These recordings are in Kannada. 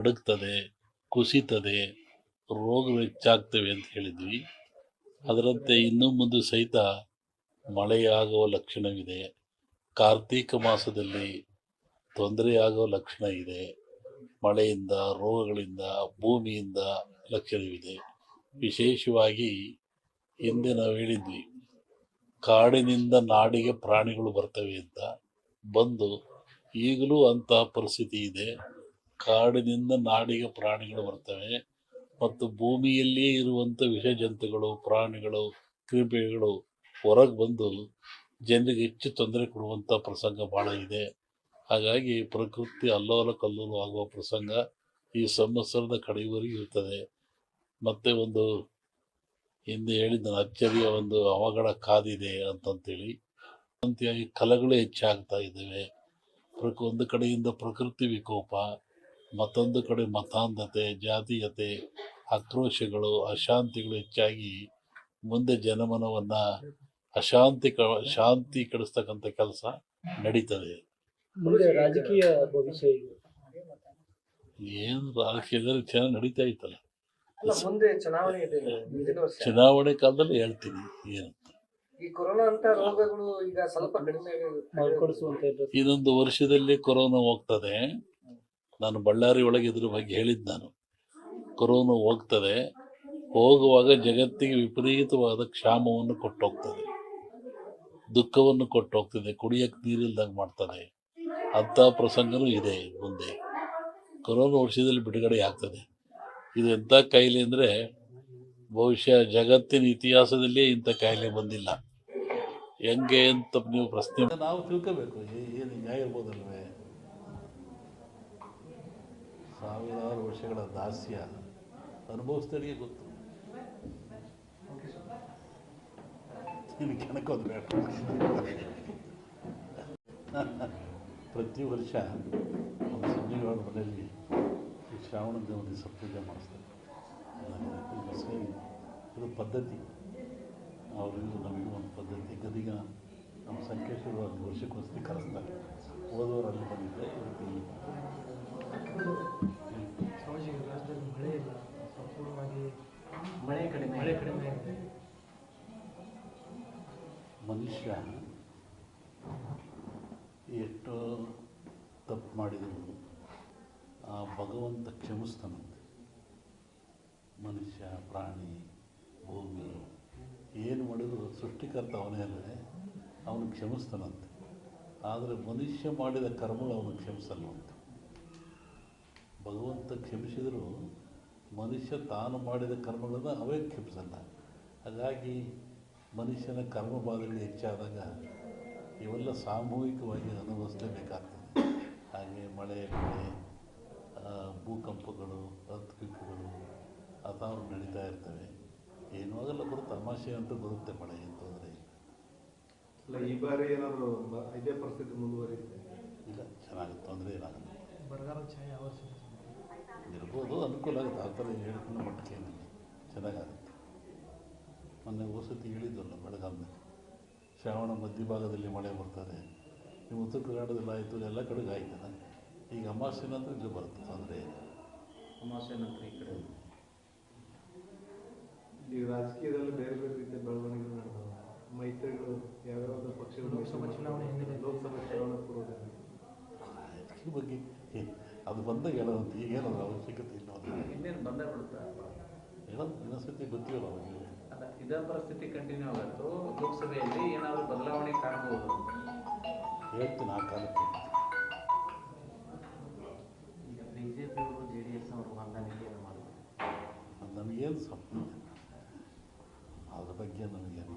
ನಡುಗ್ತದೆ ಕುಸಿತದೆ ರೋಗಗಳು ಹೆಚ್ಚಾಗ್ತವೆ ಅಂತ ಹೇಳಿದ್ವಿ. ಅದರಂತೆ ಇನ್ನೂ ಮುಂದೆ ಸಹಿತ ಮಳೆಯಾಗುವ ಲಕ್ಷಣವಿದೆ. ಕಾರ್ತೀಕ ಮಾಸದಲ್ಲಿ ತೊಂದರೆಯಾಗುವ ಲಕ್ಷಣ ಇದೆ. ಮಳೆಯಿಂದ, ರೋಗಗಳಿಂದ, ಭೂಮಿಯಿಂದ ಲಕ್ಷಣವಿದೆ. ವಿಶೇಷವಾಗಿ ಹಿಂದೆ ನಾವು ಹೇಳಿದ್ವಿ, ಕಾಡಿನಿಂದ ನಾಡಿಗೆ ಪ್ರಾಣಿಗಳು ಬರ್ತವೆ ಅಂತ. ಬಂದು ಈಗಲೂ ಅಂತಹ ಪರಿಸ್ಥಿತಿ ಇದೆ. ಕಾಡಿನಿಂದ ನಾಡಿಗೆ ಪ್ರಾಣಿಗಳು ಬರ್ತವೆ. ಮತ್ತು ಭೂಮಿಯಲ್ಲಿಯೇ ಇರುವಂಥ ವಿಷ ಜಂತುಗಳು ಪ್ರಾಣಿಗಳು, ಕ್ರಿಮಿಗಳು ಹೊರಗೆ ಬಂದು ಜನರಿಗೆ ಹೆಚ್ಚು ತೊಂದರೆ ಕೊಡುವಂಥ ಪ್ರಸಂಗ ಭಾಳ ಇದೆ. ಹಾಗಾಗಿ ಪ್ರಕೃತಿ ಅಲ್ಲೋಲ ಕಲ್ಲೋಲ ಆಗುವ ಪ್ರಸಂಗ ಈ ಸಂವತ್ಸರದ ಕಡೆಯವರೆಗೂ ಇರ್ತದೆ. ಮತ್ತು ಒಂದು ಹಿಂದೆ ಹೇಳಿದ ಅಚ್ಚರಿಯ ಒಂದು ಅವಘಡ ಕಾದಿದೆ ಅಂತಂತೇಳಿ. ಅಂತೆಯಾಗಿ ಕಲೆಗಳು ಹೆಚ್ಚಾಗ್ತಾ ಇದ್ದಾವೆ. ಪ್ರಕ ಒಂದು ಕಡೆಯಿಂದ ಪ್ರಕೃತಿ ವಿಕೋಪ ಮತ್ತೊಂದು ಕಡೆ ಮತಾಂಧತೆ ಜಾತೀಯತೆ ಆಕ್ರೋಶಗಳು ಅಶಾಂತಿಗಳು ಹೆಚ್ಚಾಗಿ ಮುಂದೆ ಜನಮನವನ್ನು ಅಶಾಂತಿ ಕ ಶಾಂತಿ ಕೆಡಿಸ್ತಕ್ಕಂಥ ಕೆಲಸ ನಡೀತದೆ. ರಾಜಕೀಯ ಭವಿಷ್ಯ ಏನು ರಾಜಕೀಯದಲ್ಲಿ ಚೆನ್ನಾಗಿ ನಡೀತಾ ಇತ್ತಲ್ಲ. ಅಲ್ಲ ಮುಂದೆ ಚುನಾವಣೆ ಇದೆ. ಚುನಾವಣೆ ಕಾಲದಲ್ಲಿ ಹೇಳ್ತೀನಿ ಏನಂತ ಈ ಕೊರೋನಾ ಅಂತ ರೋಗಗಳು ಈಗ ಸ್ವಲ್ಪ ಕಡಿಮೆ ಮರುಕಳಿಸುವಂತ ಇದ್ರೆ ಇನ್ನೊಂದು ವರ್ಷದಲ್ಲಿ ಕೊರೋನಾ ಹೋಗ್ತದೆ. ನಾನು ಬಳ್ಳಾರಿ ಒಳಗೆ ಇದ್ರ ಬಗ್ಗೆ ಹೇಳಿದ್ದು ನಾನು. ಕೊರೋನಾ ಹೋಗ್ತದೆ, ಹೋಗುವಾಗ ಜಗತ್ತಿಗೆ ವಿಪರೀತವಾದ ಕ್ಷಾಮವನ್ನು ಕೊಟ್ಟೋಗ್ತದೆ. ದುಃಖವನ್ನು ಕೊಟ್ಟೋಗ್ತದೆ ಕುಡಿಯಕ್ಕೆ ನೀರಿಲ್ದಂಗೆ ಮಾಡ್ತದೆ. ಅಂಥ ಪ್ರಸಂಗನೂ ಇದೆ ಮುಂದೆ. ಕೊರೋನಾ ವರ್ಷದಲ್ಲಿ ಬಿಡುಗಡೆ ಆಗ್ತದೆ. ಇದು ಎಂಥ ಕಾಯಿಲೆ ಅಂದರೆ ಬಹುಶಃ ಜಗತ್ತಿನ ಇತಿಹಾಸದಲ್ಲೇ ಇಂಥ ಕಾಯಿಲೆ ಬಂದಿಲ್ಲ. ಹೆಂಗೆ ಅಂತ ನೀವು ಪ್ರಶ್ನೆ ನಾವು ತಿಳ್ಕೋಬೇಕು ಏನು ಹಿಂಗಾಗಿರ್ಬೋದಲ್ವೇ ಸಾವಿರಾರು ವರ್ಷಗಳ ದಾಸ್ಯ. ಅನುಭವಿಸಿದವರಿಗೆ ಗೊತ್ತು. ಕೆಣಕೋದು ಬೇಡ. ಪ್ರತಿ ವರ್ಷ ಒಂದು ಸಂಜೆಗಳ ಮನೆಯಲ್ಲಿ ಈ ಶ್ರಾವಣ ದೇವನಿಗೆ ದಿವಸ ಪೂಜೆ ಮಾಡಿಸ್ತಾರೆ. ಇದು ಪದ್ಧತಿ. ಅವರಿಗೂ ನಮಗೂ ಒಂದು ಪದ್ಧತಿ. ಗದಿಗ ನಮ್ಮ ಸಂಕೇಶ್ವರ ಒಂದು ವರ್ಷಕ್ಕೋಸ್ಕರ ಕರೆಸ್ತಾರೆ. ಓದೋರು ಅಲ್ಲಿ ಬಂದಿದ್ದೆ. ರಾಜ್ಯದಲ್ಲಿ ಮಳೆ ಇಲ್ಲ. ಸಂಪೂರ್ಣವಾಗಿ ಮಳೆ ಕಡಿಮೆ ಮಳೆ ಕಡಿಮೆ ಆಗಿದೆ. ಮನುಷ್ಯ ಎಷ್ಟೋ ತಪ್ಪು ಮಾಡಿದ್ರು ಆ ಭಗವಂತ ಕ್ಷಮಿಸ್ತಾನಂತೆ. ಮನುಷ್ಯ ಪ್ರಾಣಿ ಭೂಮಿ ಏನು ಮಾಡಿದ್ರು ಸೃಷ್ಟಿಕರ್ತ ಅವನೇ ಅಲ್ಲದೆ ಅವನು ಕ್ಷಮಿಸ್ತಾನಂತೆ. ಆದರೆ ಮನುಷ್ಯ ಮಾಡಿದ ಕರ್ಮಗಳು ಅವನು ಕ್ಷಮಿಸಲ್ವಂತೆ ಭಗವಂತ ಕ್ಷಮಿಸಿದರೂ ಮನುಷ್ಯ ತಾನು ಮಾಡಿದ ಕರ್ಮಗಳನ್ನು ಅವೇ ಕ್ಷಮಿಸಲ್ಲ. ಹಾಗಾಗಿ ಮನುಷ್ಯನ ಕರ್ಮ ಹೆಚ್ಚಾದಾಗ ಇವೆಲ್ಲ ಸಾಮೂಹಿಕವಾಗಿ ಅನುಭವಿಸಲೇಬೇಕಾಗ್ತದೆ ಹಾಗೆ ಮಳೆ ಆ, ಭೂಕಂಪಗಳು ಅರ್ಥಕ್ವಿಕ್ಗಳು ಅಥಾವು ನಡೀತಾ ಇರ್ತವೆ. ಏನೂ ಆಗಲ್ಲ ಬರುತ್ತೆ ತಮಾಷೆ ಅಂತ ಬರುತ್ತೆ ಮಳೆ. ಅಲ್ಲ ಈ ಬಾರಿ ಏನಾದರೂ ಬ- ಇದೇ ಪರಿಸ್ಥಿತಿ ಮುಂದುವರಿಯುತ್ತೆ? ಇಲ್ಲ ಚೆನ್ನಾಗಿ ತೊಂದರೆ ಇಲ್ಲ ಬರಗಾಲ ಛಾಯೆ ಆವರಿಸಿದೆ ಇರ್ಬೋದು ಅನುಕೂಲ ಆಗುತ್ತೆ ಆ ಥರ ಹೇಳ್ಕೊಂಡು ಮಟ್ಟಕ್ಕೆ ಏನಿಲ್ಲ. ಚೆನ್ನಾಗಾಗುತ್ತೆ. ಮೊನ್ನೆ ವಸತಿ ಹೇಳಿದ್ದಲ್ಲ ಬೆಳಗಾವಿನಲ್ಲಿ ಶ್ರಾವಣ ಮಧ್ಯಭಾಗದಲ್ಲಿ ಮಳೆ ಬರ್ತದೆ ನೀವು ಉತ್ತರ ಕರ್ನಾಟಕದಲ್ಲಿ ಆಯಿತು ಎಲ್ಲ ಕಡೆಗೆ ಆಯ್ತಲ್ಲ? ಈಗ ಅಮಾವಾಸ್ಯೆ ನಂತರ ಇಲ್ಲಿ ಬರುತ್ತೆ ತೊಂದರೆ ಇಲ್ಲ. ಅಮಾವಾಸ್ಯೆ ನಂತರ ಈ ಕಡೆ. ಈಗ ರಾಜಕೀಯದಲ್ಲಿ ಬೇರೆ ಬೇರೆ ರೀತಿಯ ನಡೆದವು ಮೈತ್ರಿಗಳು ಯಾವ್ಯಾವ ಪಕ್ಷಗಳು ಲೋಕಸಭಾ ಚುನಾವಣೆ ಹಿನ್ನೆಲೆ. ಲೋಕಸಭಾ ಚುನಾವಣೆ ಪೂರ್ವದಲ್ಲಿ. ಅದ್ರ ಬಗ್ಗೆ ಅದು ಬಂದಾಗ ಹೇಳೋದು ಈಗೇನದ್ರ ಅವಶ್ಯಕತೆ ಇಲ್ಲ ಇನ್ನೇನು ಬಂದೇ ಬಿಡುತ್ತಾ? ಹೇಳೋದು ಇನ್ನೊಂದ್ಸತಿ ಗೊತ್ತಿಲ್ಲ ಅವರಿಗೆ. ಅಲ್ಲ ಇದೇ ಪರಿಸ್ಥಿತಿ ಕಂಟಿನ್ಯೂ ಆಗತ್ತು? ಲೋಕಸಭೆಯಲ್ಲಿ ಏನಾದರೂ ಬದಲಾವಣೆ ಕಾಣಬಹುದು? ಹೇಳ್ತೀನಿ ಆ ಕಾಲಕ್ಕೆ. ಈಗ ಬಿಜೆಪಿ ಅವರು ಜೆ ಡಿ ಎಸ್ ಅವರು ಏನು ಮಾಡಬೇಕು ಅದು ನಮಗೇನು ಸಂಬಂಧ ಅದ್ರ ಬಗ್ಗೆ ನಮಗೇನು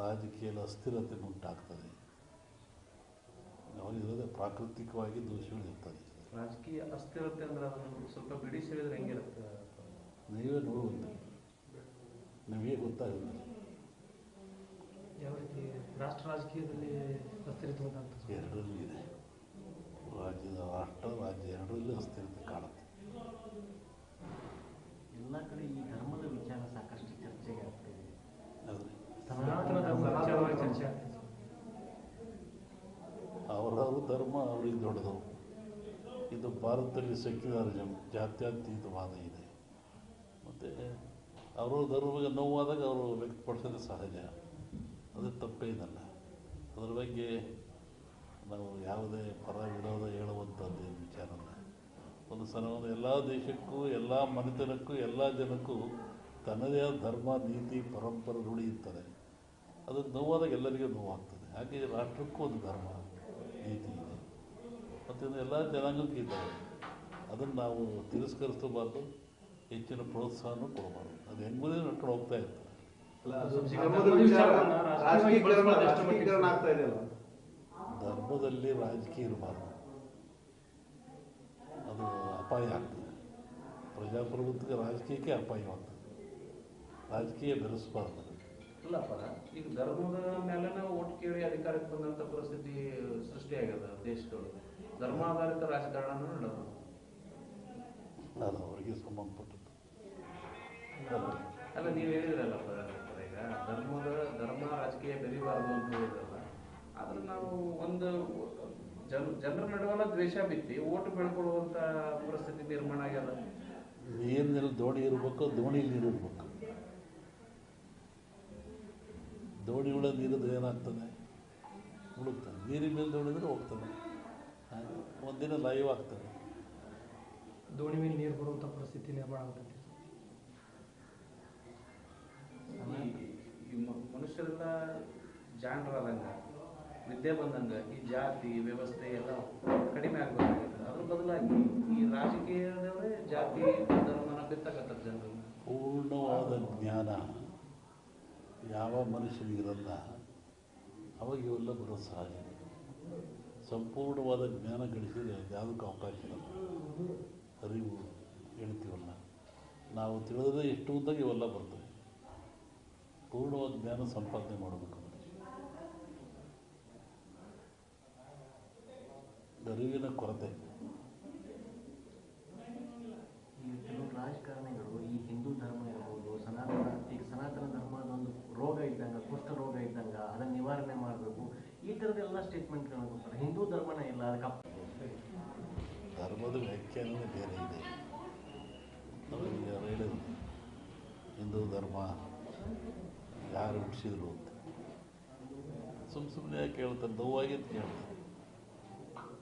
ರಾಜಕೀಯದ ಅಸ್ಥಿರತೆ ಉಂಟಾಗ್ತದೆ. ಅವಾಗಿರೋದೇ ಪ್ರಾಕೃತಿಕವಾಗಿ ದೋಷಗಳಿರ್ತದೆ ರಾಜಕೀಯ ಅಸ್ಥಿರತೆ ಅಂದ್ರೆ ಅದನ್ನು ಸ್ವಲ್ಪ ಬಿಡಿಸಿ ಹೇಳಿದ್ರೆ ಹೆಂಗಿರುತ್ತೆ ನೀವೇ ನೋಡುವಂತ. ನಿಮಗೆ ಗೊತ್ತಾಗುತ್ತೆ ಯಾವ ರೀತಿ ರಾಷ್ಟ್ರ ರಾಜಕೀಯದಲ್ಲಿ ಅಸ್ಥಿರತೆ ಉಂಟಾಗ್ತದೆ ಎರಡರಲ್ಲೂ ಇದೆ ರಾಜ್ಯದ ರಾಷ್ಟ್ರ ರಾಜ್ಯ ಎರಡರಲ್ಲೂ ಅಸ್ಥಿರತೆ ಕಾಣುತ್ತೆ ಎಲ್ಲ ಕಡೆ ಈ ಧರ್ಮದ ವಿಚಾರ ಸಾಕಷ್ಟು ಚರ್ಚೆಗೆ ಆಗ್ತಿದೆ ಆದರೆ ಸನಾತನ ಧರ್ಮ ವಿಚಾರವಾಗಿ ಚರ್ಚೆ ಆಗ್ತದೆ ಅವರವ್ರ ಧರ್ಮ ಅವ್ರಿಗೆ ದೊಡ್ಡದು. ಇದು ಭಾರತದಲ್ಲಿ ಸೆಕ್ಯುಲರಿಸಮ್ ಜಾತ್ಯತೀತವಾದ ಇದೆ. ಮತ್ತು ಅವರ ಧರ್ಮಕ್ಕೆ ನೋವಾದಾಗ ಅವರು ವ್ಯಕ್ತಪಡಿಸೋದು ಸಹಜ. ಅದು ತಪ್ಪೇನಲ್ಲ ಅದ್ರ ಬಗ್ಗೆ ನಾವು ಯಾವುದೇ ಪರ ವಿರೋಧ ಹೇಳುವಂಥದ್ದು ಏನು ವಿಚಾರ ಅಲ್ಲ. ಒಂದು ಎಲ್ಲ ದೇಶಕ್ಕೂ, ಎಲ್ಲ ಮನೆತನಕ್ಕೂ, ಎಲ್ಲ ಜನಕ್ಕೂ ತನ್ನದೇ ಆದ ಧರ್ಮ, ನೀತಿ ಪರಂಪರೆ ರೂಢಿ ಇರ್ತದೆ ಅದು ನೋವಾದಾಗ ಎಲ್ಲರಿಗೂ ನೋವಾಗ್ತದೆ. ಹಾಗೆ ರಾಷ್ಟ್ರಕ್ಕೂ ಒಂದು ಧರ್ಮ. ನೀತಿ ಇದೆ ಮತ್ತು ಇದು ಎಲ್ಲ ಜನಾಂಗಕ್ಕೂ ಇದ್ದಾವೆ ಅದನ್ನು ನಾವು ತಿರಸ್ಕರಿಸಬಾರ್ದು ಹೆಚ್ಚಿನ ಪ್ರೋತ್ಸಾಹನೂ ಕೊಡಬಾರ್ದು. ಅದು ಹೆಂಗುದೇ ನಡ್ಕೊಂಡು ಹೋಗ್ತಾ ಇರ್ತದೆ ಧರ್ಮದಲ್ಲಿ ರಾಜಕೀಯ ಇರಬಾರ್ದು. ಅದು ಅಪಾಯ ಆಗ್ತದೆ. ಪ್ರಜಾಪ್ರಭುತ್ವಕ್ಕೆ ರಾಜಕೀಯಕ್ಕೆ ಅಪಾಯವಾಗ್ತದೆ. ರಾಜಕೀಯ ಬೆರೆಸಬಾರ್ದು. ಇಲ್ಲಪ್ಪ. ಈಗ ಧರ್ಮದ ಮೇಲೆ ನಾವು ಓಟ್ ಕೇಳಿ ಅಧಿಕಾರಕ್ಕೆ ಬಂದಂತ ಪರಿಸ್ಥಿತಿ ಸೃಷ್ಟಿಯಾಗ್ಯದ ದೇಶದೊಳಗೆ. ಧರ್ಮಾಧಾರಿತ ರಾಜಕಾರಣ ನಡೆದು. ನಾನು ಅವರಿಗೆ ಸಂಬಂಧಪಟ್ಟದ್ದು. ಅಲ್ಲ ನೀವು ಹೇಳಿದ್ರಲ್ಲಪ್ಪ ಈಗ ಧರ್ಮದ ಧರ್ಮ ರಾಜಕೀಯ ಬೆರಿಬಾರದು ಅಂತ ಹೇಳಿದ್ರಲ್ಲ. ಆದ್ರೆ ನಾವು ಒಂದು ಜನ ಜನರ ನಡುವಲ್ಲ ದ್ವೇಷ ಬಿತ್ತಿ ಓಟ್ ಬೆಳ್ಕೊಳ್ಳುವಂತ ಪರಿಸ್ಥಿತಿ ನಿರ್ಮಾಣ ಆಗ್ಯದ. ನೀರಿನಲ್ಲಿ ದೋಣಿ ಇರಬೇಕು ನೀರು ಇರಬೇಕು. ದೋಣಿ ಉಳ ನೀರಿದ್ರೆ ಏನಾಗ್ತದೆ? ಮುಳುಗ್ತದೆ. ನೀರಿನ ಮೇಲೆ ದೋಣಿದ್ರೆ ಹೋಗ್ತದೆ. ಹಾಗೆ ಒಂದಿನ ಲೈವ್ ಆಗ್ತದೆ. ದೋಣಿ ಮೇಲೆ ನೀರು ಬರುವಂಥ ಪರಿಸ್ಥಿತಿ ನಿರ್ಮಾಣ ಆಗುತ್ತೆ. ಮನುಷ್ಯರೆಲ್ಲ ಜಾಣರಾದಂಗ ವಿದ್ಯೆ ಬಂದಂಗ ಈ ಜಾತಿ ವ್ಯವಸ್ಥೆ ಎಲ್ಲ ಕಡಿಮೆ ಆಗ್ಬೇಕಾಗುತ್ತೆ. ಅದ್ರ ಬದಲಾಗಿ ಈ ರಾಜಕೀಯದವರೇ ಜಾತಿ ಧರ್ಮನ ಬಿತ್ತಕತ್ತಾರ ಜನರು. ಪೂರ್ಣವಾದ ಜ್ಞಾನ. ಯಾವ ಮನುಷ್ಯನಿಗಿರಲ್ಲ ಅವಾಗ ಇವೆಲ್ಲ ಸಹಜ. ಸಂಪೂರ್ಣವಾದ ಜ್ಞಾನ ಗಳಿಸಿದರೆ ಯಾವುದಕ್ಕೂ ಅವಕಾಶ ಇರಲ್ಲ ಅರಿವು ಹೇಳ್ತೀವಲ್ಲ ನಾವು ತಿಳಿದ್ರೆ ಎಷ್ಟು ಅಂತ ಇವೆಲ್ಲ ಬರ್ತವೆ. ಪೂರ್ಣವಾದ ಜ್ಞಾನ ಸಂಪಾದನೆ ಮಾಡಬೇಕು ಅರಿವಿನ ಕೊರತೆ ಈ ಕೆಲವು ರಾಜಕಾರಣಿಗಳು ಈ ಹಿಂದೂ ಧರ್ಮ ಇರ್ಬೋದು ಸನಾತನ ಈಗ ಸನಾತನ ಧರ್ಮದ ಒಂದು ರೋಗ ಇದ್ದಂಗೆ ಕುಷ್ಠ ರೋಗ ಇದ್ದಂಗೆ ಅದನ್ನು ನಿವಾರಣೆ ಮಾಡಬೇಕು ಈ ಥರದ್ದೆಲ್ಲ ಸ್ಟೇಟ್ಮೆಂಟ್ಗಳನ್ನ ಕೊಡ್ತಾರೆ ಹಿಂದೂ ಧರ್ಮನೇ ಇಲ್ಲ, ಅದಕ್ಕೆ ಧರ್ಮದ ವ್ಯಾಖ್ಯಾನವೇ ಬೇರೆ ಇದೆ. ಹಿಂದೂ ಧರ್ಮ ಯಾರು ಹುಟ್ಟಿಸಿದ್ರು ಅಂತ. ಸುಮ್ಮ ಸುಮ್ಮನೆ ಯಾಕೆ ಹೇಳ್ತಾರೆ ಅಂತ ಕೇಳ್ತಾರೆ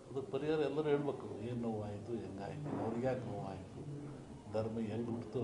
ಅದಕ್ಕೆ ಪರಿಹಾರ ಎಲ್ಲರೂ ಹೇಳ್ಬೇಕು, ಏನು ನೋವಾಯಿತು, ಹೆಂಗಾಯಿತು, ಅವ್ರಿಗೆ ಯಾಕೆ ನೋವಾಯಿತು, ಧರ್ಮ ಹೆಂಗೆ ಹುಟ್ಟಿತು